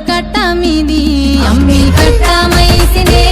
కట్టమిది అమ్మి కట్టమైసినే